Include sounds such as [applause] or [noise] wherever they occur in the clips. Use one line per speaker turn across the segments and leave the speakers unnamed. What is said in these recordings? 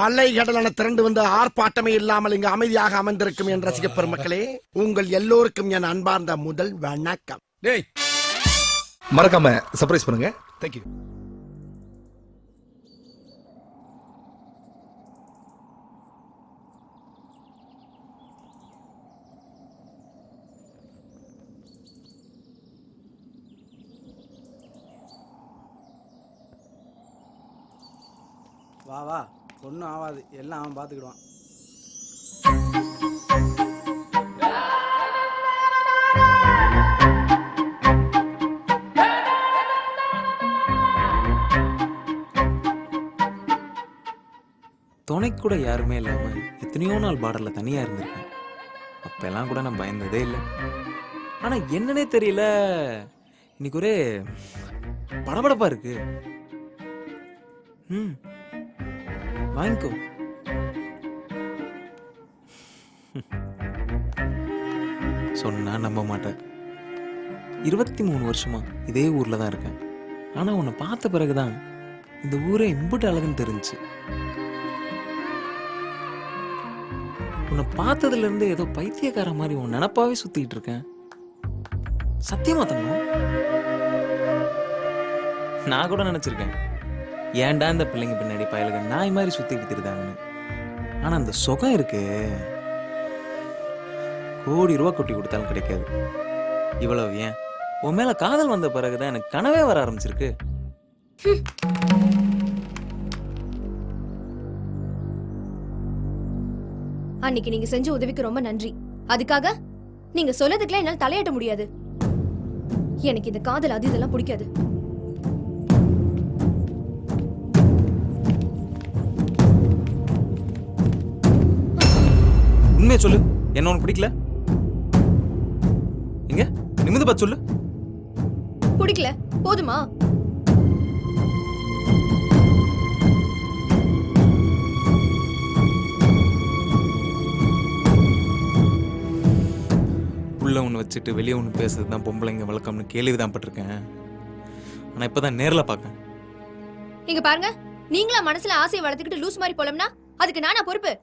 அலை கடலான திரண்டு வந்து ஆர்ப்பாட்டமே இல்லாமல் இங்கு அமைதியாக அமர்ந்திருக்கும் என் ரசிக பெருமக்களே உங்கள் எல்லோருக்கும் என் அன்பார்ந்த முதல் வணக்கம்.
டேய். மறக்காம சர்ப்ரைஸ் பண்ணுங்க. தேங்க்யூ
வா வா. ஒன்றும் ஆகாது எல்லாம் அவன் பார்த்துக்கிடுவான்
துணைக்கு கூட யாருமே இல்லாமல் எத்தனையோ நாள் பாடலில் தனியாக இருந்திருக்கேன். அப்போல்லாம் கூட நான் பயந்ததே இல்லை. ஆனால் என்னன்னே தெரியல. இன்னைக்கு ஒரே படபடப்பாக இருக்கு. ம். வாங்கிக்கோ [laughs] சொன்னா நம்ப மாட்டேன். இருபத்தி மூணு வருஷமா இதே ஊர்ல தான் இருக்கேன். ஆனா உன்னை பார்த்த பிறகுதான் இந்த ஊரே எம்பிட்டு அழகுன்னு தெரிஞ்சுச்சு. உன்னை பார்த்ததுல இருந்து ஏதோ பைத்தியக்கார மாதிரி உன் நினப்பாவே சுத்திட்டு இருக்கேன். சத்தியமா தங்கம்? நான் கூட நினைச்சிருக்கேன். ஏன்டா இந்த பிள்ளைங்க பின்னாடி பயலுங்க நாய் மாதிரி சுத்திட்டு திரிதாங்கன்னு ஆனா அந்த சுகம் இருக்கு. கோடி ரூபா கொட்டி கொடுத்தாலும் கிடைக்காது. இவ்வளவு ஏன்? உன் மேல காதல் வந்த பிறகுதான் எனக்கு கனவே வர ஆரம்பிச்சிருக்கு.
அன்னைக்கு நீங்க செஞ்ச உதவிக்கு ரொம்ப நன்றி. அதுக்காக நீங்க சொல்லதுக்குலாம் என்னால் தலையாட்ட முடியாது. எனக்கு இந்த காதல் அது இதெல்லாம் பிடிக்காது.
உண்மையை சொல்லு. என்ன உனக்கு பிடிக்கல? எங்க? நிமிந்து பார்த்து சொல்லு.
பிடிக்கல. போதுமா?
உள்ள ஒன்று வச்சுட்டு வெளியே ஒன்று பேசுறது தான் பொம்பளைங்க வழக்கம்னு கேள்வி தான் பட்டிருக்கேன். ஆனால் இப்போ தான் நேரில் பார்க்கேன்
இங்க பாருங்க. நீங்களா மனசுல ஆசையை வளர்த்துக்கிட்டு லூஸ் மாதிரி போலம்னா அதுக்கு நானா பொறுப்பு.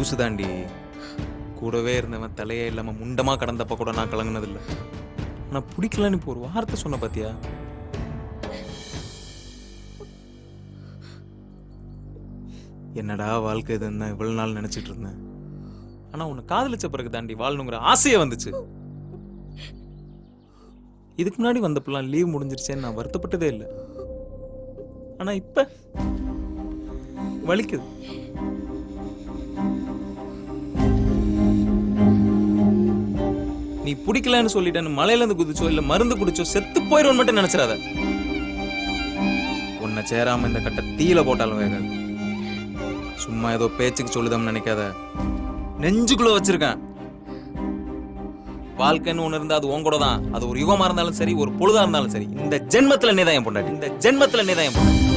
லூசு தாண்டி. கூடவே இருந்தவன் தலையே இல்லாமல் முண்டமாக கடந்தப்ப கூட நான் கலங்கினதில்லை. ஆனால் பிடிக்கலன்னு இப்போ ஒரு வார்த்தை சொன்ன பாத்தியா? என்னடா வாழ்க்கை இதுன்னு இவ்வளோ இவ்வளவு நாள் நினச்சிட்டு இருந்தேன். ஆனா உன்னை காதலிச்ச பிறகு தாண்டி வாழணுங்கிற ஆசையே வந்துச்சு. இதுக்கு முன்னாடி வந்தப்பெல்லாம் லீவ் முடிஞ்சிருச்சேன்னு நான் வருத்தப்பட்டதே இல்லை. ஆனால் இப்போ வலிக்குது. நீ பிடிக்கலன்னு சொல்லிட்டேன்னு மலையிலேருந்து குதிச்சோ இல்ல மருந்து குடிச்சோ செத்து போயிடும் மட்டும் நினச்சிடாத. உன்னை சேராம இந்த கட்டை தீயில போட்டாலும் வேகாது. சும்மா ஏதோ பேச்சுக்கு சொல்லுதம்னு நினைக்காத. நெஞ்சுக்குள்ள வச்சிருக்கேன். வாழ்க்கைன்னு ஒன்று இருந்தா அது உன் கூட தான் அது ஒரு யுகமாக இருந்தாலும் சரி ஒரு பொழுதா இருந்தாலும் சரி. இந்த ஜென்மத்துல நிதாயம் என் பொண்டாட்டி. இந்த ஜென்மத்துல நிதாயம் என் பொண்டாட்டி.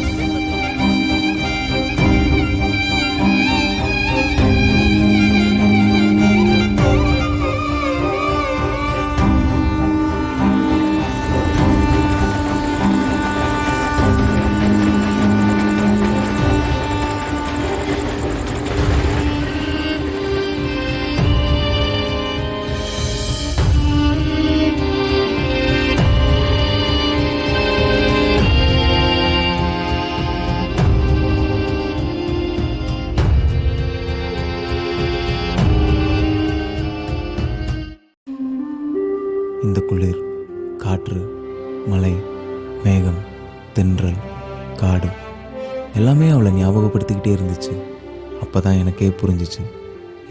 அப்போ தான் எனக்கே புரிஞ்சிச்சு.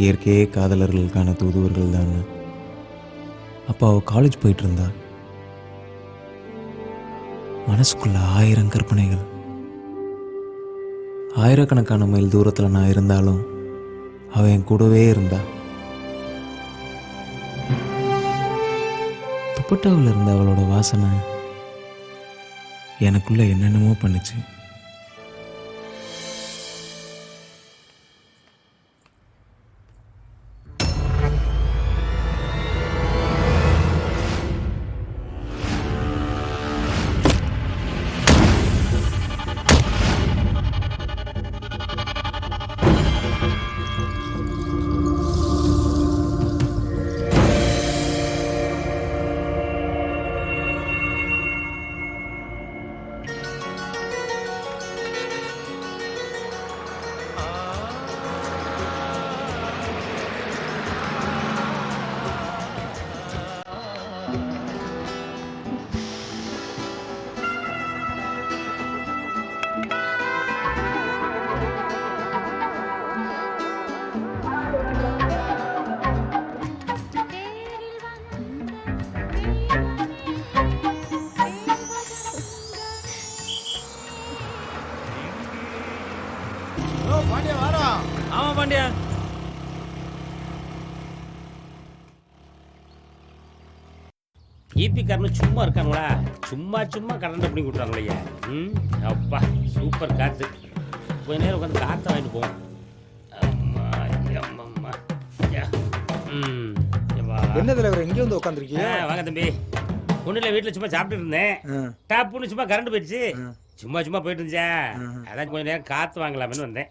இயற்கையே காதலர்களுக்கான தூதுவர்கள் தான் அப்போ அவள் காலேஜ் போயிட்டு இருந்தா மனசுக்குள்ள ஆயிரம் கற்பனைகள். ஆயிரக்கணக்கான மைல் தூரத்தில் நான் இருந்தாலும் அவள் என் கூடவே இருந்தா. துப்பட்டாவில் இருந்த அவளோட வாசனை எனக்குள்ள என்னென்னமோ பண்ணுச்சு. வண்டியா
ஈபி காரனு சும்மா இருக்காங்களா சும்மா சும்மா கரண்ட் பண்ணி கொடுத்தாங்களே ம் அப்பா சூப்பர் காற்று கொஞ்ச நேரம் உட்காந்து காற்றை வாங்கிட்டு போவோம் அம்மா அம்மம்மா யா. ம்.
என்ன தலைவர் எங்கே வந்து உட்காந்துருக்கீங்க
வாங்க தம்பி. ஒன்றும் இல்லை வீட்டில் சும்மா சாப்பிட்டு இருந்தேன். டாப்புன்னு சும்மா கரண்ட் போயிடுச்சு. சும்மா சும்மா போயிட்டு இருந்துச்சா? அதான் கொஞ்ச நேரம் காற்று வாங்கலாம்னு வந்தேன்.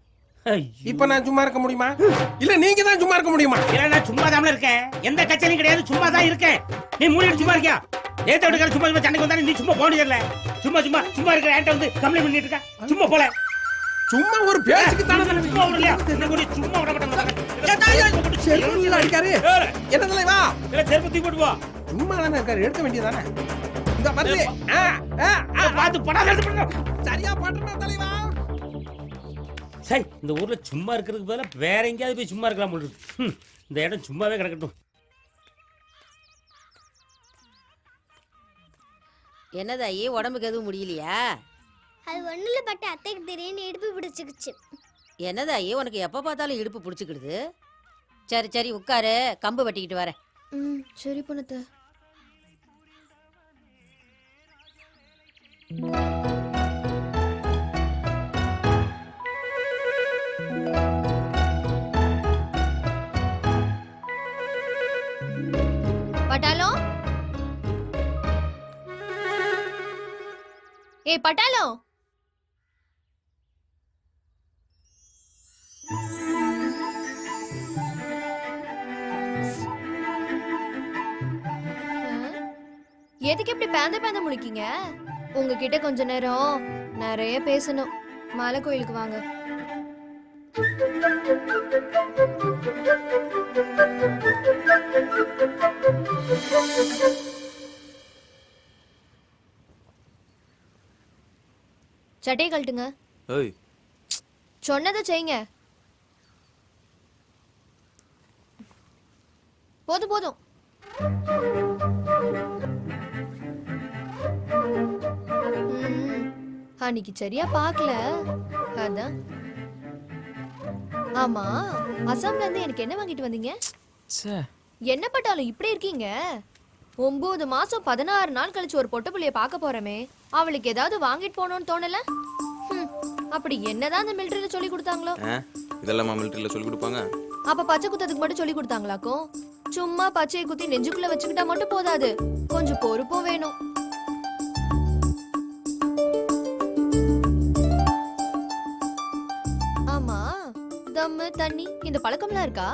இப்ப நான் சும்மா இருக்க முடியுமா? இல்ல நீங்க தான் சும்மா இருக்க முடியுமா?
இல்ல நான் சும்மா தான் இருக்கேன். எந்த கச்சேரியும் கிடையாது சும்மா தான் இருக்கேன். நீ மூடி சும்மா இருக்கியா? ஏத்த வீட்டுக்கார சும்மா சும்மா சண்டைக்கு வந்தா நீ சும்மா போக முடியல சும்மா சும்மா சும்மா இருக்கிற என்கிட்ட வந்து கம்ப்ளைண்ட் பண்ணிட்டு இருக்க? சும்மா போல.
சும்மா ஒரு பேச்சுக்கு தானே
சும்மா என்ன கூட சும்மா விட மாட்டாங்க
அடிக்காரு. என்ன தலைவா?
இல்ல செருப்பு தூக்கி போட்டு போ.
சும்மா தானே இருக்காரு எடுக்க வேண்டியதானே இந்த ஆ,
பார்த்து பண்ணுங்க
சரியா பண்றா தலைவா.
சரி இந்த ஊர்ல சும்மா இருக்கிறதுக்கு பதிலா வேற எங்கேயாவது போய் சும்மா இருக்கலாம் போல இருக்கு. இந்த இடம் சும்மாவே கிடக்கட்டும்.
என்னதாயி உடம்புக்கு எதுவும் முடியலையா?
அது ஒண்ணுல பட்டு அத்தைக்கு திடீர்னு இடுப்பு பிடிச்சிக்கிச்சு.
என்னதாயி உனக்கு எப்ப பார்த்தாலும் இடுப்பு பிடிச்சிக்கிடுது? சரி சரி உட்காரு கம்பு வெட்டிக்கிட்டு வரேன்.
ம் சரி பொண்ணு ஏய் பட்டாளம். எதுக்கு இப்படி பேந்த பேந்த முழிக்கீங்க? உங்ககிட்ட கொஞ்ச நேரம் நிறைய பேசணும். மலை கோயிலுக்கு வாங்க. சட்டையை கழட்டுங்க.
ஏய்.
சொன்னதை செய்யுங்க. போதும் போதும். அன்னைக்கு சரியா பார்க்கல. அதான். ஆமா அசாம்ல இருந்து எனக்கு என்ன வாங்கிட்டு வந்தீங்க?
சே
என்ன பட்டாலும் இப்படி இருக்கீங்க? ஒன்பது மாசம் பதினாறு நாள் கழிச்சு ஒரு பொட்ட புள்ளைய பார்க்க போறமே. அவளுக்கு ஏதாவது வாங்கிட்டு போகணும்னு தோணல? அப்படி என்னதான் அந்த மிலிட்டரியில சொல்லி கொடுத்தாங்களோ?
இதெல்லாம் மிலிட்டரியில் சொல்லி கொடுப்பாங்க?
அப்ப பச்சை குத்ததுக்கு மட்டும் சொல்லி கொடுத்தாங்களாக்கும்? சும்மா பச்சையை குத்தி நெஞ்சுக்குள்ள வச்சுக்கிட்டா மட்டும் போதாது. கொஞ்சம் பொறுப்பும் வேணும். ஆமா தம்மு தண்ணி இந்த பழக்கம்லாம் இருக்கா?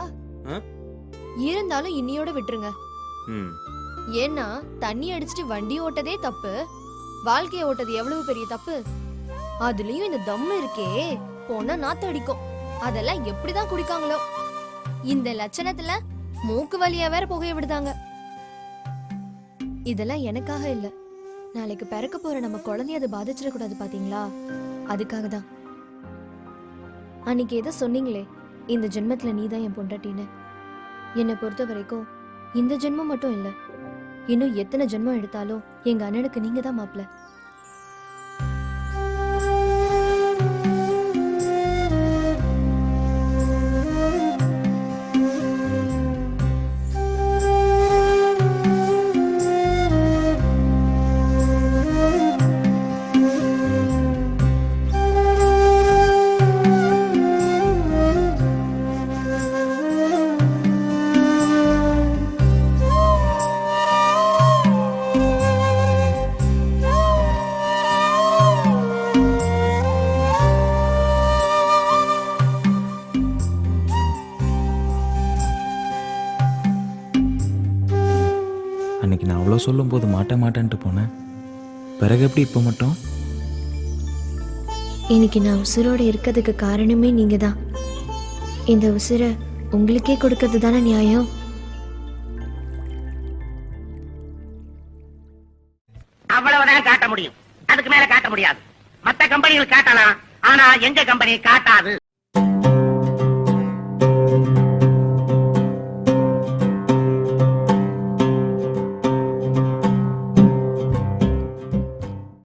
இருந்தாலும் இன்னியோட விட்டுருங்க. ஏன்னா தண்ணி அடிச்சிட்டு வண்டி ஓட்டதே தப்பு. வாழ்க்கைய ஓட்டது எவ்வளவு பெரிய தப்பு? அதுலயும் இந்த தம்மு இருக்கே. போனா நாத்து அடிக்கும். அதெல்லாம் எப்படிதான் குடிக்காங்களோ. இந்த லட்சணத்துல மூக்கு வழியா வேற புகைய விடுதாங்க. இதெல்லாம் எனக்காக இல்ல. நாளைக்கு பிறக்க போற நம்ம குழந்தைய அது பாதிச்சிடக்கூடாது பாத்தீங்களா? அதுக்காக தான். அன்னைக்கு ஏதோ சொன்னீங்களே இந்த ஜென்மத்துல நீதான் என் பொண்டாட்டின்னு. என்னை பொறுத்த வரைக்கும் இந்த ஜென்மம் மட்டும் இல்ல. இன்னும் எத்தனை ஜென்மம் எடுத்தாலும் எங்க அண்ணனுக்கு நீங்க தான் மாப்பிள்ள.
சொல்லும்போது மாட்டேன் மாட்டேன்ட்டு போனேன் பிறகு எப்படி இப்போ மட்டும்?
இன்னைக்கு நான் உசுரோட இருக்கிறதுக்கு காரணமே நீங்க தான் இந்த உசுரை உங்களுக்கே கொடுக்கறது தானே நியாயம்?
அவ்வளவுதான் காட்ட முடியும். அதுக்கு மேல காட்ட முடியாது. மத்த கம்பெனிகள் காட்டலாம். ஆனா எங்க கம்பெனி காட்டாது.